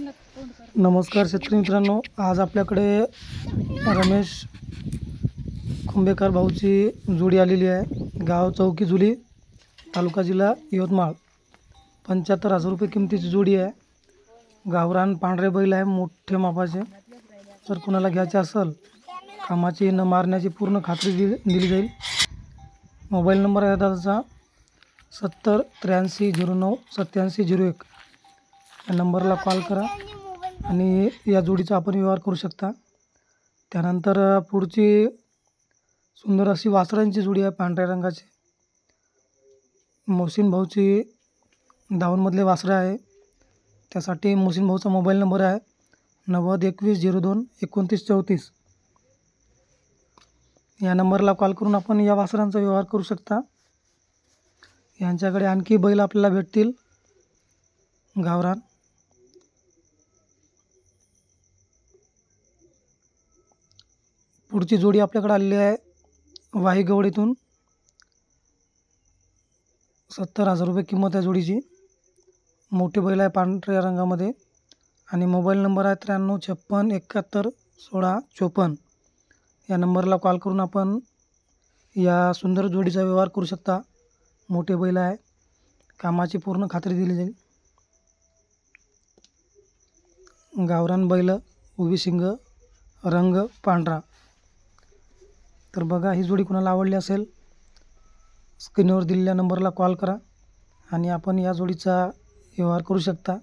नमस्कार शेतकरी मित्रांनो आज आपल्याकडे रमेश खुंबेकर भाऊची जोडी आलेली आहे. गाव चौकी जुली तालुका जिल्हा यवतमाळ. पंच्याहत्तर हजार रुपये किमतीची जोडी आहे. गावरान पांढरे बैल आहे मोठे मापाचे. जर कुणाला घ्यायचे असेल कामाची न मारण्याची पूर्ण खात्री दिली दिली जाईल. मोबाईल नंबर आहे दादाचा सत्तर त्र्याऐंशी झिरो नऊ सत्याऐंशी झिरो एक. या नंबरला कॉल करा. आणि या जोडीचा आपण व्यवहार करू शकता. त्यानंतर पुढची सुंदर अशी वासरांची जोडी आहे पांढऱ्या रंगाची. मोहसिन भाऊची दावनमधले वासरं आहे. त्यासाठी मोहसिन भाऊचा मोबाईल नंबर आहे नव्वद एकवीस झिरो दोन एकोणतीस चौतीस. या नंबरला कॉल करून आपण या वासरांचा व्यवहार करू शकता. यांच्याकडे आणखी बैल आपल्याला भेटतील. गावरान. पुढची जोडी आपल्याकडे आलेली आहे वाईगवडीतून. सत्तर हजार रुपये किंमत आहे जोडीची. मोठे बैल आहे पांढऱ्या रंगामध्ये. आणि मोबाईल नंबर आहे त्र्याण्णव छप्पन एकाहत्तर सोळा चोपन्न. या नंबरला कॉल करून आपण या सुंदर जोडीचा व्यवहार करू शकता. मोठे बैल आहे. कामाची पूर्ण खात्री दिली जाईल. गावरान बैल उभी सिंग रंग पांढरा. तर बघा ही जोडी कुणाला आवडली असेल स्क्रीनवर दिलेल्या नंबरला कॉल करा आणि आपण या जोडीचा व्यवहार करू शकता.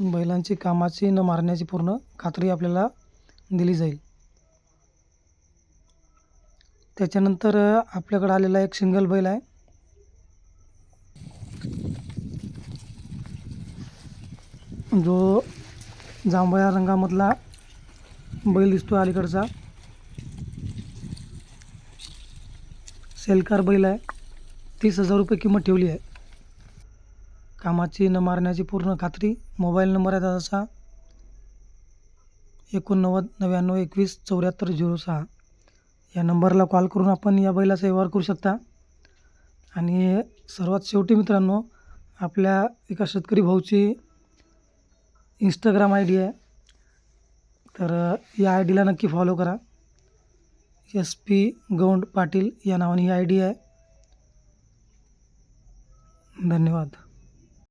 बैलांची कामाची न मारण्याची पूर्ण खात्री आपल्याला दिली जाईल. त्याच्यानंतर आपल्याकडं आलेला एक सिंगल बैल आहे. जो जांभळ्या रंगामधला बैल दिसतो अलीकडचा. सेलकार बैल आहे. तीस हजार रुपये किंमत ठेवली आहे. कामाची न मारण्याची पूर्ण खात्री. मोबाईल नंबर आहे दादाचा एकोणनव्वद नव्याण्णव एकवीस चौऱ्याहत्तर झिरो सहा. या नंबरला कॉल करून आपण या बैलाचा व्यवहार करू शकता. आणि सर्वात शेवटी मित्रांनो आपल्या एका शेतकरी भाऊची इंस्टाग्राम आई डी है। तर, या आय डीला नक्की फॉलो करा. एस पी गौंड पाटील या नावाने ही आय डी आहे. धन्यवाद.